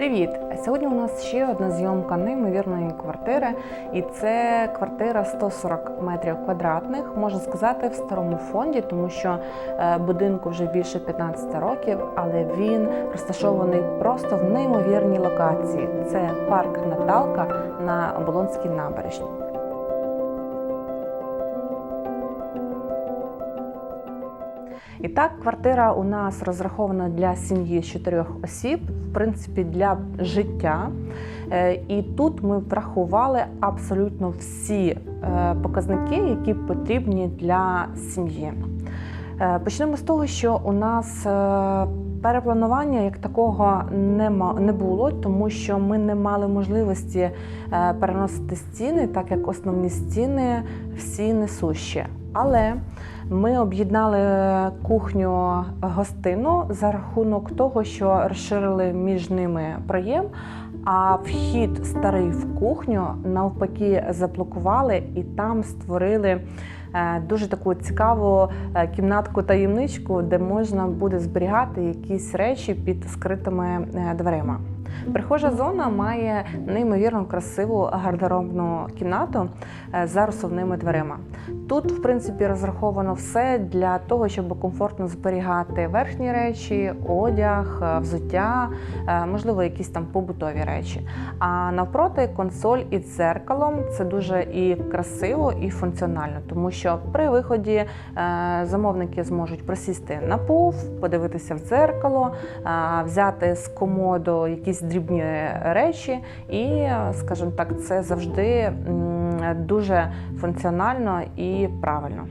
Привіт! Сьогодні у нас ще одна зйомка неймовірної квартири, і це квартира 140 метрів квадратних, можна сказати, в старому фонді, тому що е, будинку вже більше 15 років, але він розташований просто в неймовірній локації. Це парк Наталка на Оболонській набережній. І так, квартира у нас розрахована для сім'ї з чотирьох осіб, принципі, для життя. Е, І тут ми врахували абсолютно всі е, показники, які потрібні для сім'ї. Е, Почнемо з того, що у нас перепланування як такого не було, тому що ми не мали можливості переносити стіни, так як основні стіни всі несущі. Але ми об'єднали кухню гостину за рахунок того, що розширили між ними проєм, а вхід старий в кухню навпаки заблокували і там створили е, дуже таку цікаву е, кімнатку таємничку, де можна буде зберігати якісь речі під скритими е, дверима. Прихожа зона має неймовірно красиву гардеробну кімнату е, за розсувними дверима. Тут, в принципі, розраховано все для того, щоб комфортно зберігати верхні речі, одяг, е, взуття, е, можливо, якісь там побутові речі. А навпроти консоль із дзеркалом це дуже і красиво, і функціонально, тому що при виході замовники зможуть присісти на пуф, подивитися в дзеркало, взяти з комоду якісь дрібні речі, і, скажімо так, це завжди дуже функціонально і правильно.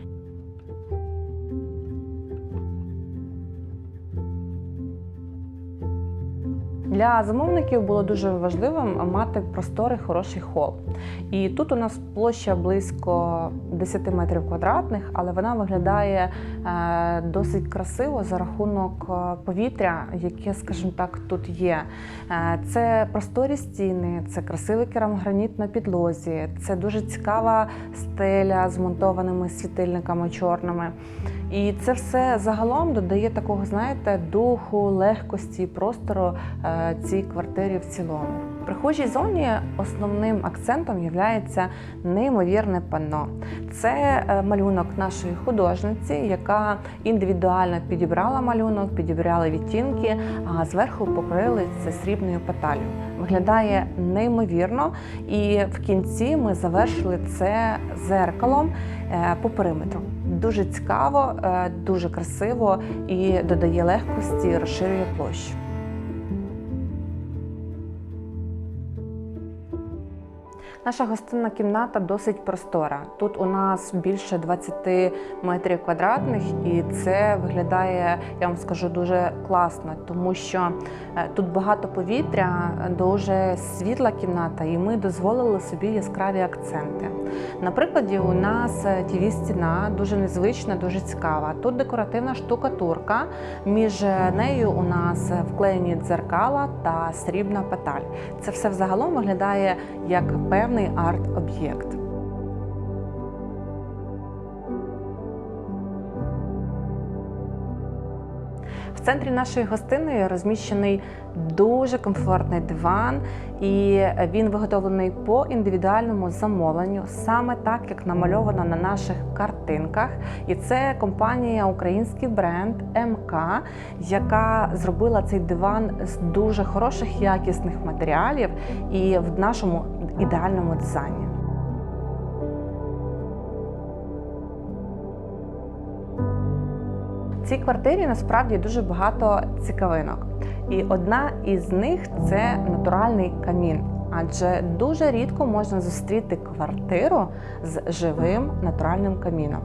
Для замовників було дуже важливим мати просторий хороший хол. І тут у нас площа близько 10 метрів квадратних, але вона виглядає е, досить красиво за рахунок е, повітря, яке, скажімо так, тут є. Е, Це просторі стіни, це красивий керамограніт на підлозі, це дуже цікава стеля з монтованими світильниками чорними. І це все загалом додає такого, знаєте, духу, легкості, простору цій квартирі в цілому. В прихожій зоні основним акцентом є неймовірне панно. Це е, малюнок нашої художниці, яка індивідуально підібрала малюнок, підібрали відтінки, а зверху покрили це срібною паталью. Виглядає неймовірно, і в кінці ми завершили це зеркалом е, по периметру. Дуже цікаво, е, дуже красиво і додає легкості, розширює площу. Наша гостинна кімната досить простора. Тут у нас більше 20 метрів квадратних, і це виглядає, я вам скажу, дуже класно, тому що е, тут багато повітря, дуже світла кімната, і ми дозволили собі яскраві акценти. На прикладі, у нас тv стіна дуже незвична, дуже цікава. Тут декоративна штукатурка. Між нею у нас вклеєні дзеркала та срібна паталь. Це все взагалом виглядає як певний арт-об'єкт. В центрі нашої гостиної розміщений дуже комфортний диван, і він виготовлений по індивідуальному замовленню, саме так, як намальовано на наших картинках. І це компанія, український бренд МК, яка зробила цей диван з дуже хороших якісних матеріалів і в нашому ідеальному дизайні. В цій квартирі насправді дуже багато цікавинок. І одна із них це натуральний камін. Адже дуже рідко можна зустріти квартиру з живим натуральним каміном.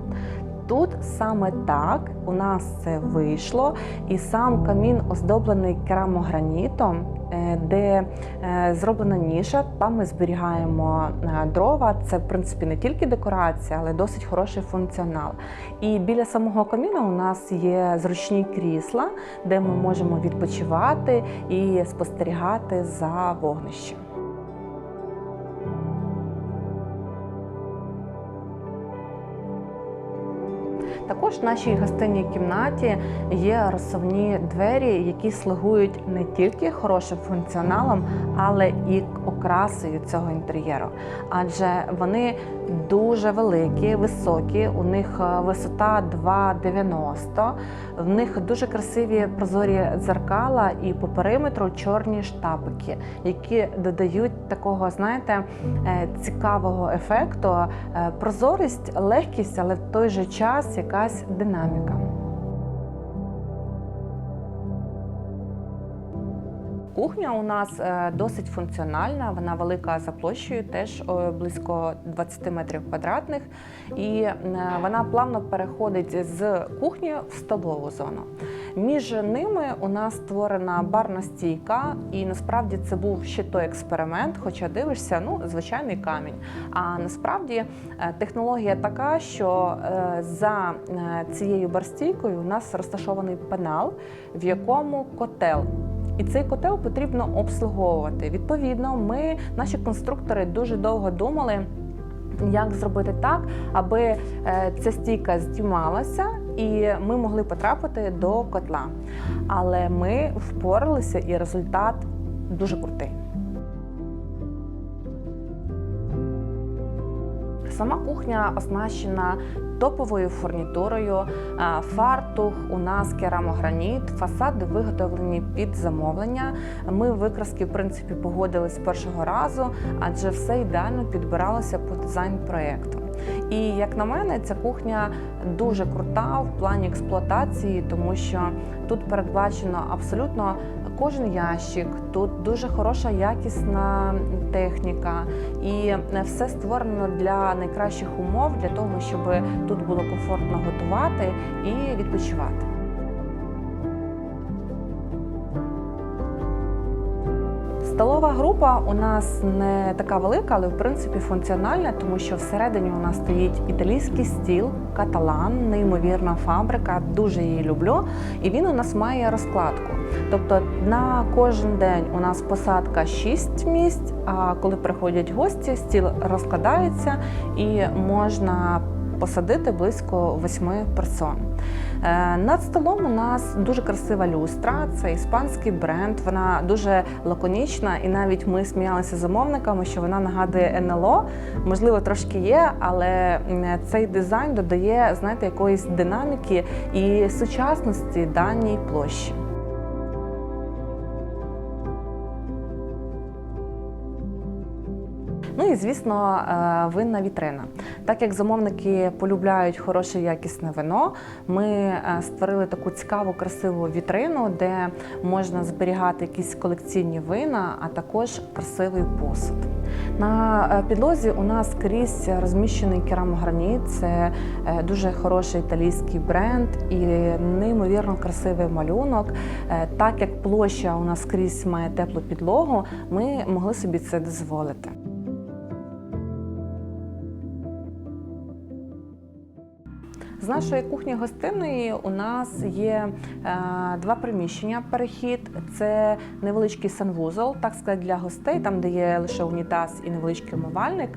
Тут саме так у нас це вийшло, і сам камін оздоблений керамогранітом, е, де е, зроблена ніша. Там ми зберігаємо е, дрова. Це в принципі не тільки декорація, але досить хороший функціонал. І біля самого каміна у нас є зручні крісла, де ми можемо відпочивати і спостерігати за вогнищем. Нашій гостинній кімнаті є розсувні двері, які слугують не тільки хорошим функціоналом, але і окрасою цього інтер'єру. Адже вони дуже великі, високі. У них е, висота 2,90, в них дуже красиві прозорі дзеркала, і по периметру чорні штапики, які додають такого, знаєте, е, цікавого ефекту, е, прозорість, легкість, але в той же час якась динаміка. Кухня у нас е, досить функціональна, вона велика за площею, теж е, близько 20 метрів квадратних, і е, вона плавно переходить з кухні в столову зону. Між ними у нас створена барна стійка, і насправді це був ще той експеримент, хоча дивишся, ну звичайний камінь. А насправді технологія така, що за цією барстійкою у нас розташований пенал, в якому котел. І цей котел потрібно обслуговувати. Відповідно, ми, наші конструктори, дуже довго думали, як зробити так, аби е, ця стійка здіймалася і ми могли потрапити до котла. Але ми впоралися, і результат дуже крутий. Сама кухня оснащена топовою фурнітурою. Е, Фартух у нас керамограніт, фасади виготовлені під замовлення. Ми викраски в принципі погодились першого разу, адже все ідеально підбиралося по дизайн проєкту. І як на мене, ця кухня дуже крута в плані експлуатації, тому що тут передбачено абсолютно кожен ящик, тут дуже хороша якісна техніка, і все створено для найкращих умов для того, щоб тут було комфортно готувати і відпочивати. Столова група у нас не така велика, але в принципі функціональна, тому що всередині у нас стоїть італійський стіл, каталан, неймовірна фабрика. Дуже її люблю. І він у нас має розкладку. Тобто на кожен день у нас посадка 6 місць. А коли приходять гості, стіл розкладається і можна посадити близько 8 персон. Е, Над столом у нас дуже красива люстра, це іспанський бренд. Вона дуже лаконічна, і навіть ми сміялися замовниками, що вона нагадує НЛО. Можливо, трошки є, але цей дизайн додає, знаєте, якоїсь динаміки і сучасності даній площі. Звісно, е, винна вітрина. Так як замовники полюбляють хороше якісне вино, ми е, створили таку цікаву, красиву вітрину, де можна зберігати якісь колекційні вина, а також красивий посуд. На е, підлозі у нас скрізь розміщений керамограніт. Це дуже хороший італійський бренд і неймовірно красивий малюнок. Так як площа у нас скрізь має теплу підлогу, ми могли собі це дозволити. З нашої кухні гостиної у нас є е, два приміщення. Перехід це невеличкий санвузол, так сказати, для гостей, там де є лише унітаз і невеличкий умивальник.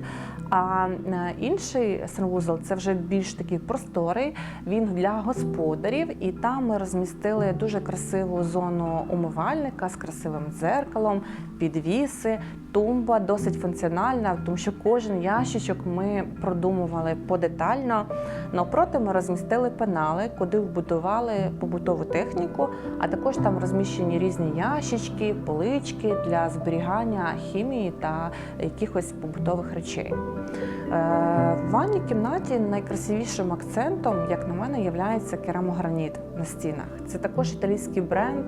А е, інший санвузол це вже більш такий просторий. Він для господарів, і там ми розмістили дуже красиву зону умивальника з красивим дзеркалом, підвіси, тумба досить функціональна, тому що кожен ящичок ми продумували подетально. Навпроти ми розмістили пенали, куди вбудували побутову техніку, а також там розміщені різні ящички, полички для зберігання хімії та якихось побутових речей. Е, В ванній кімнаті найкрасивішим акцентом, як на мене, є керамограніт на стінах. Це також італійський бренд.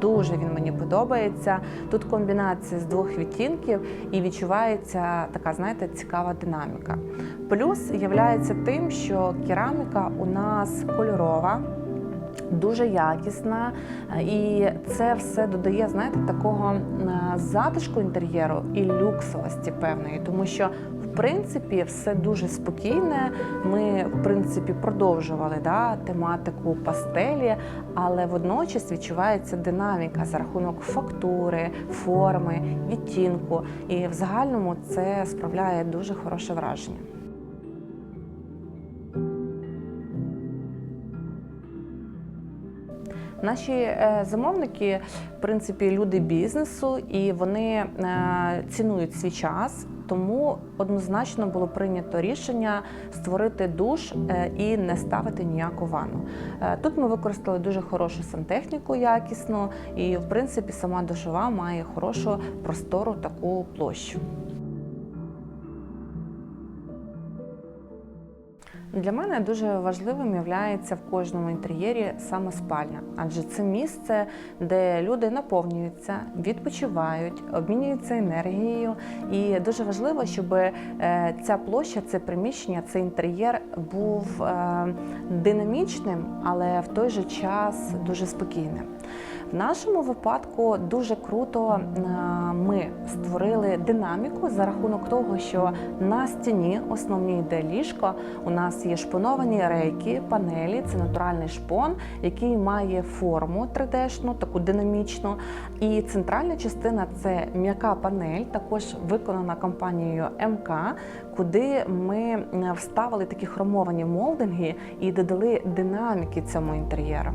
Дуже він мені подобається. Тут комбінація з двох відтінків і відчувається така, знаєте, цікава динаміка. Плюс являється тим, що кераміка у нас кольорова. Дуже якісна, е, і це все додає, знаєте, такого е, затишку інтер'єру і люксовості певної, тому що принципі все дуже спокійне. Ми, в принципі, продовжували да, тематику пастелі, але водночас відчувається динаміка за рахунок фактури, форми, відтінку. І в загальному це справляє дуже хороше враження. Наші е, замовники, в принципі, люди бізнесу, і вони е, цінують свій час. Тому однозначно було прийнято рішення створити душ е, і не ставити ніяку ванну. Тут ми використали дуже хорошу сантехніку якісну, і в принципі сама душова має хорошу простору таку площу. Для мене дуже важливим є в кожному інтер'єрі саме спальня, адже це місце, де люди наповнюються, відпочивають, обмінюються енергією. І дуже важливо, щоб е, ця площа, це приміщення, цей інтер'єр був е, динамічним, але в той же час дуже спокійним. В нашому випадку дуже круто е, ми створили динаміку за рахунок того, що на стіні основній йде ліжко. У нас є шпоновані рейки, панелі, це натуральний шпон, який має форму 3D-шну, таку динамічну. І центральна частина це м'яка панель, також виконана компанією МК, куди ми е, вставили такі хромовані молдинги і додали динаміки цьому інтер'єру.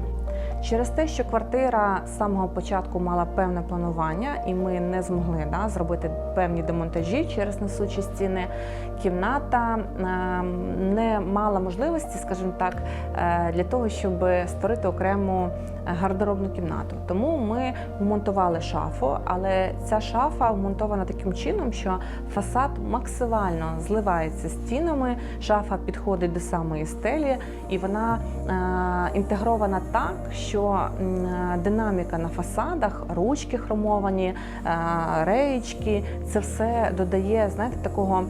Через те, що квартира з самого початку мала певне планування, і ми не змогли да, зробити певні демонтажі через несучі стіни, кімната е, не мала можливості, скажімо так, е, для того, щоб створити окрему гардеробну кімнату. Тому ми вмонтували шафу, але ця шафа вмонтована таким чином, що фасад максимально зливається стінами. Шафа підходить до самої стелі, і вона е, інтегрована так, що м, динаміка на фасадах, ручки хромовані, е, реєчки, це все додає, знаєте, такого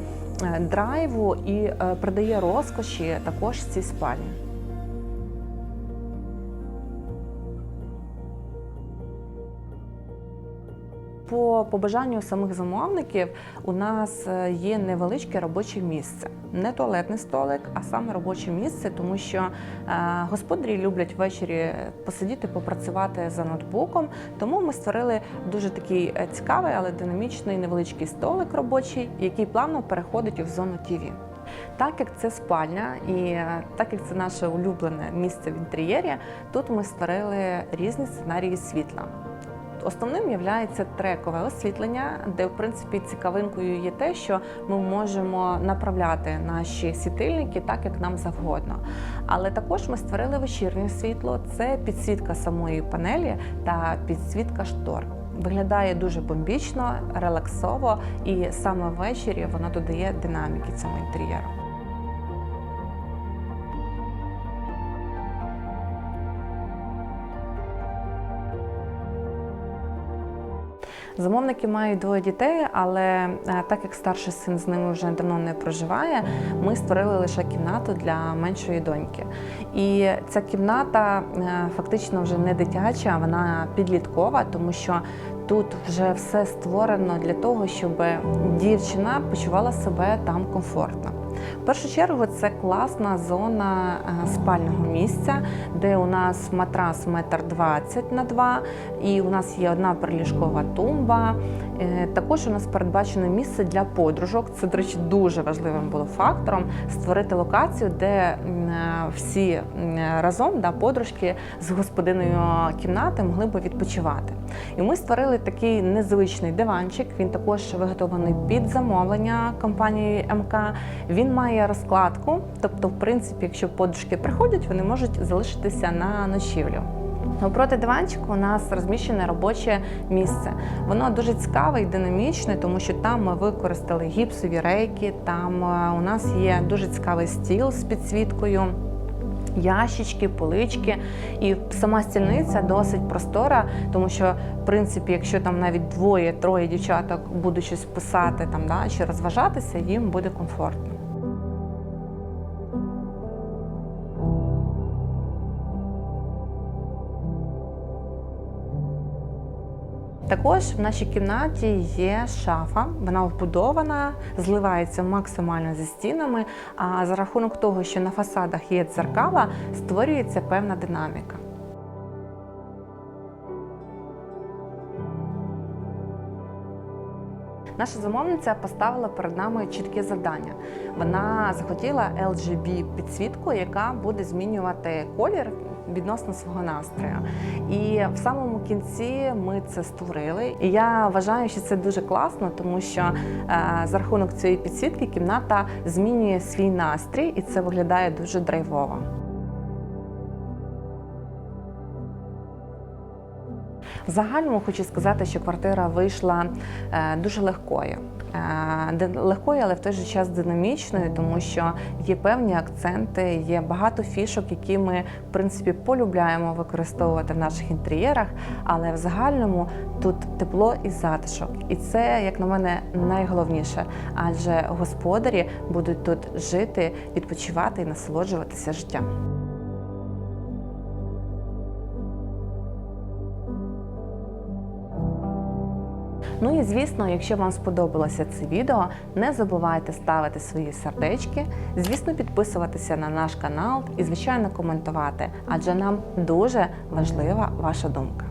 е, драйву і е, придає розкоші також цій спальні. По побажанню самих замовників у нас е, є невеличке робоче місце, не туалетний столик, а саме робоче місце, тому що е, господарі люблять ввечері посидіти, попрацювати за ноутбуком. Тому ми створили дуже такий е, цікавий, але динамічний невеличкий столик робочий, який плавно переходить в зону ТІВІ. Так як це спальня, і так як це наше улюблене місце в інтер'єрі, тут ми створили різні сценарії світла. Основним є трекове освітлення, де в принципі цікавинкою є те, що ми можемо направляти наші світильники так, як нам завгодно. Але також ми створили вечірнє світло, це підсвітка самої панелі та підсвітка штор. Виглядає дуже бомбічно, релаксово, і саме ввечері воно додає динаміки цьому інтер'єру. Замовники мають двоє дітей, але е, так як старший син з ними вже давно не проживає, ми створили лише кімнату для меншої доньки. І ця кімната е, фактично вже не дитяча, вона підліткова, тому що тут вже все створено для того, щоб дівчина почувала себе там комфортно. В першу чергу це класна зона е, спального місця, де у нас матрас метр двадцять на два, і у нас є одна приліжкова тумба. Е, Також у нас передбачено місце для подружок. Це, до речі, дуже важливим було фактором створити локацію, де е, всі разом да, подружки з господиною кімнати могли би відпочивати. І ми створили такий незвичний диванчик. Він також виготовлений під замовлення компанії МК. Він має розкладку, тобто, в принципі, якщо подружки приходять, вони можуть залишитися на ночівлю. Напроти диванчику у нас розміщене робоче місце. Воно дуже цікаве і динамічне, тому що там ми використали гіпсові рейки. Там е, у нас є дуже цікавий стіл з підсвіткою. Ящички, полички, і сама стільниця досить простора, тому що, в принципі, якщо там навіть двоє-троє дівчаток будуть щось писати там, да, чи розважатися, їм буде комфортно. Також в нашій кімнаті є шафа, вона вбудована, зливається максимально зі стінами. А за рахунок того, що на фасадах є дзеркала, створюється певна динаміка. Наша замовниця поставила перед нами чітке завдання. Вона захотіла LGB підсвітку, яка буде змінювати колір відносно свого настрою. І в самому кінці ми це створили. І я вважаю, що це дуже класно, тому що е, за рахунок цієї підсвітки кімната змінює свій настрій, і це виглядає дуже драйвово. В загальному хочу сказати, що квартира вийшла е, дуже легкою. Е, Легкою, але в той же час динамічною, тому що є певні акценти, є багато фішок, які ми в принципі полюбляємо використовувати в наших інтер'єрах. Але в загальному тут тепло і затишок. І це, як на мене, найголовніше. Адже господарі будуть тут жити, відпочивати і насолоджуватися життям. Ну і звісно, якщо вам сподобалося це відео, не забувайте ставити свої сердечки, звісно, підписуватися на наш канал і, звичайно, коментувати, адже нам дуже важлива ваша думка.